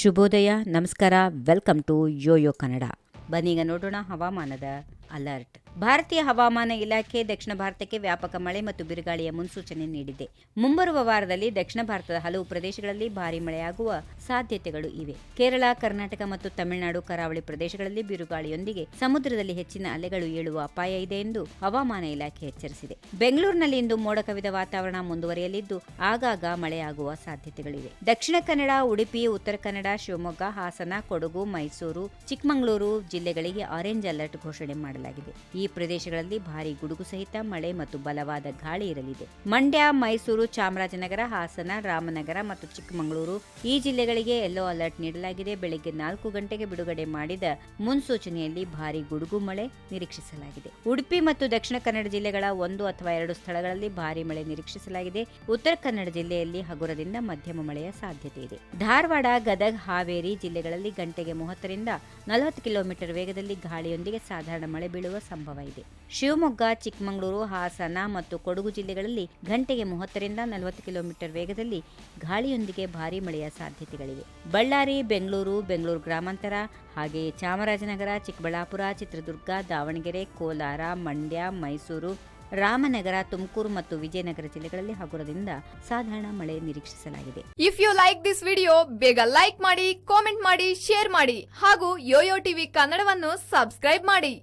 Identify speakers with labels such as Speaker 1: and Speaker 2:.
Speaker 1: ಶುಭೋದಯ ನಮಸ್ಕಾರ welcome to Yoyo Kannada. ಬನ್ನೀಗ ನೋಡೋಣ ಹವಾಮಾನದ ಅಲರ್ಟ್ ಭಾರತೀಯ ಹವಾಮಾನ ಇಲಾಖೆ ದಕ್ಷಿಣ ಭಾರತಕ್ಕೆ ವ್ಯಾಪಕ ಮಳೆ ಮತ್ತು ಬಿರುಗಾಳಿಯ ಮುನ್ಸೂಚನೆ ನೀಡಿದೆ. ಮುಂಬರುವ ವಾರದಲ್ಲಿ ದಕ್ಷಿಣ ಭಾರತದ ಹಲವು ಪ್ರದೇಶಗಳಲ್ಲಿ ಭಾರಿ ಮಳೆಯಾಗುವ ಸಾಧ್ಯತೆಗಳು ಇವೆ. ಕೇರಳ, ಕರ್ನಾಟಕ ಮತ್ತು ತಮಿಳುನಾಡು ಕರಾವಳಿ ಪ್ರದೇಶಗಳಲ್ಲಿ ಬಿರುಗಾಳಿಯೊಂದಿಗೆ ಸಮುದ್ರದಲ್ಲಿ ಹೆಚ್ಚಿನ ಅಲೆಗಳು ಏಳುವ ಅಪಾಯ ಇದೆ ಎಂದು ಹವಾಮಾನ ಇಲಾಖೆ ಎಚ್ಚರಿಸಿದೆ. ಬೆಂಗಳೂರಿನಲ್ಲಿ ಇಂದು ಮೋಡ ಕವಿದ ವಾತಾವರಣ ಮುಂದುವರಿಯಲಿದ್ದು, ಆಗಾಗ ಮಳೆಯಾಗುವ ಸಾಧ್ಯತೆಗಳಿವೆ. ದಕ್ಷಿಣ ಕನ್ನಡ, ಉಡುಪಿ, ಉತ್ತರ ಕನ್ನಡ, ಶಿವಮೊಗ್ಗ, ಹಾಸನ, ಕೊಡಗು, ಮೈಸೂರು, ಚಿಕ್ಕಮಗಳೂರು ಜಿಲ್ಲೆಗಳಿಗೆ ಆರೆಂಜ್ ಅಲರ್ಟ್ ಘೋಷಣೆ ಮಾಡಲಾಗಿದೆ. ಈ ಪ್ರದೇಶಗಳಲ್ಲಿ ಭಾರಿ ಗುಡುಗು ಸಹಿತ, ಮಳೆ ಮತ್ತು ಬಲವಾದ ಗಾಳಿ ಇರಲಿದೆ. ಮಂಡ್ಯ, ಮೈಸೂರು, ಚಾಮರಾಜನಗರ, ಹಾಸನ, ರಾಮನಗರ ಮತ್ತು ಚಿಕ್ಕಮಗಳೂರು ಈ ಜಿಲ್ಲೆಗಳಿಗೆ ಯೆಲ್ಲೋ ಅಲರ್ಟ್ ನೀಡಲಾಗಿದೆ. ಬೆಳಗ್ಗೆ ನಾಲ್ಕು ಗಂಟೆಗೆ ಬಿಡುಗಡೆ ಮಾಡಿದ ಮುನ್ಸೂಚನೆಯಲ್ಲಿ ಭಾರಿ ಗುಡುಗು, ಮಳೆ ನಿರೀಕ್ಷಿಸಲಾಗಿದೆ. ಉಡುಪಿ ಮತ್ತು ದಕ್ಷಿಣ ಕನ್ನಡ ಜಿಲ್ಲೆಗಳ ಒಂದು ಅಥವಾ ಎರಡು ಸ್ಥಳಗಳಲ್ಲಿ ಭಾರಿ ಮಳೆ ನಿರೀಕ್ಷಿಸಲಾಗಿದೆ. ಉತ್ತರ ಕನ್ನಡ ಜಿಲ್ಲೆಯಲ್ಲಿ ಹಗುರದಿಂದ ಮಧ್ಯಮ ಮಳೆಯ ಸಾಧ್ಯತೆ ಇದೆ. ಧಾರವಾಡ, ಗದಗ, ಹಾವೇರಿ ಜಿಲ್ಲೆಗಳಲ್ಲಿ ಗಂಟೆಗೆ ಮೂವತ್ತರಿಂದ ನಲವತ್ತು ಕಿಲೋಮೀಟರ್ ವೇಗದಲ್ಲಿ ಗಾಳಿಯೊಂದಿಗೆ ಸಾಧಾರಣ ಮಳೆ ಬೀಳುವ ಸಂಭವ ಇದೆ ಶಿವಮೊಗ್ಗ, ಚಿಕ್ಕಮಗಳೂರು, ಹಾಸನ ಮತ್ತು ಕೊಡಗು ಜಿಲ್ಲೆಗಳಲ್ಲಿ ಗಂಟೆಗೆ ಮೂವತ್ತರಿಂದ ನಲವತ್ತು ಕಿಲೋಮೀಟರ್ ವೇಗದಲ್ಲಿ ಗಾಳಿಯೊಂದಿಗೆ ಭಾರೀ ಮಳೆಯ ಸಾಧ್ಯತೆಗಳಿವೆ. ಬಳ್ಳಾರಿ, ಬೆಂಗಳೂರು ಬೆಂಗಳೂರು ಗ್ರಾಮಾಂತರ ಹಾಗೆಯೇ ಚಾಮರಾಜನಗರ, ಚಿಕ್ಕಬಳ್ಳಾಪುರ, ಚಿತ್ರದುರ್ಗ, ದಾವಣಗೆರೆ, ಕೋಲಾರ, ಮಂಡ್ಯ, ಮೈಸೂರು, ರಾಮನಗರ, ತುಮಕೂರು ಮತ್ತು ವಿಜಯನಗರ ಜಿಲ್ಲೆಗಳಲ್ಲಿ ಹಗುರದಿಂದ ಸಾಧಾರಣ ಮಳೆ ನಿರೀಕ್ಷಿಸಲಾಗಿದೆ.
Speaker 2: If you like this video ಬೇಗ ಲೈಕ್ ಮಾಡಿ ಕಾಮೆಂಟ್ ಮಾಡಿ ಶೇರ್ ಮಾಡಿ ಹಾಗೂ ಯೋಯೋ ಟಿವಿ ಕನ್ನಡವನ್ನು ಸಬ್ಸ್ಕ್ರೈಬ್ ಮಾಡಿ.